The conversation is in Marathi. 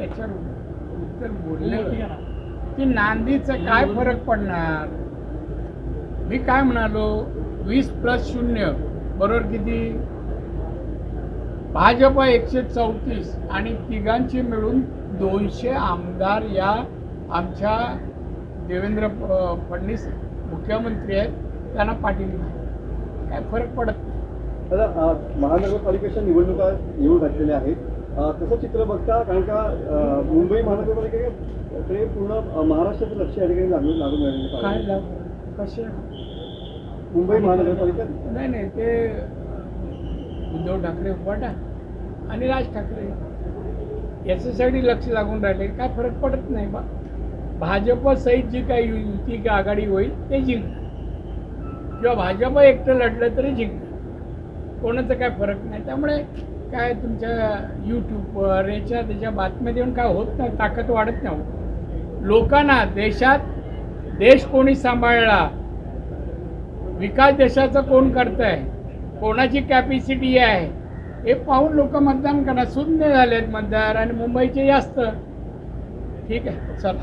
याच्यावर उत्तर बोलले की नांदीचं काय फरक पडणार? मी काय म्हणालो? वीस प्लस शून्य बरोबर किती? भाजप एकशे चौतीस आणि तिघांचे मिळून दोनशे आमदार या आमच्या देवेंद्र फडणवीस मुख्यमंत्री आहेत त्यांना पाठिंबा. काय फरक पडत नाही. महानगरपालिकेच्या निवडणुका येऊन घातलेल्या आहेत. तसं चित्र बघता कारण का मुंबई महानगरपालिकेकडे पूर्ण महाराष्ट्राचं लक्ष या ठिकाणी लागून लागून राहिलेलं काय कसे? मुंबई महानगरपालिका? नाही नाही ते उद्धव ठाकरे उपाटा आणि राज ठाकरे. याच्यासाठी लक्ष लागून राहिले. काय फरक पडत नाही बा. भाजप सहित जी काही युती की आघाडी होईल ते जिंकणार. किंवा भाजप एकटं लढलं तरी जिंकणार. कोणाचं काय फरक नाही. त्यामुळे काय तुमच्या यूट्यूबवर याच्या त्याच्या बातम्या देऊन काय होत नाही ताकद वाढत नाही. लोकांना देशात देश कोणी सांभाळला विकास देशाचा कोण करत आहे कोणाची कॅपॅसिटी आहे हे पाहून लोक मतदान करणार शून्य झालेत मतदार आणि मुंबईचे जास्त ठीक आहे चल.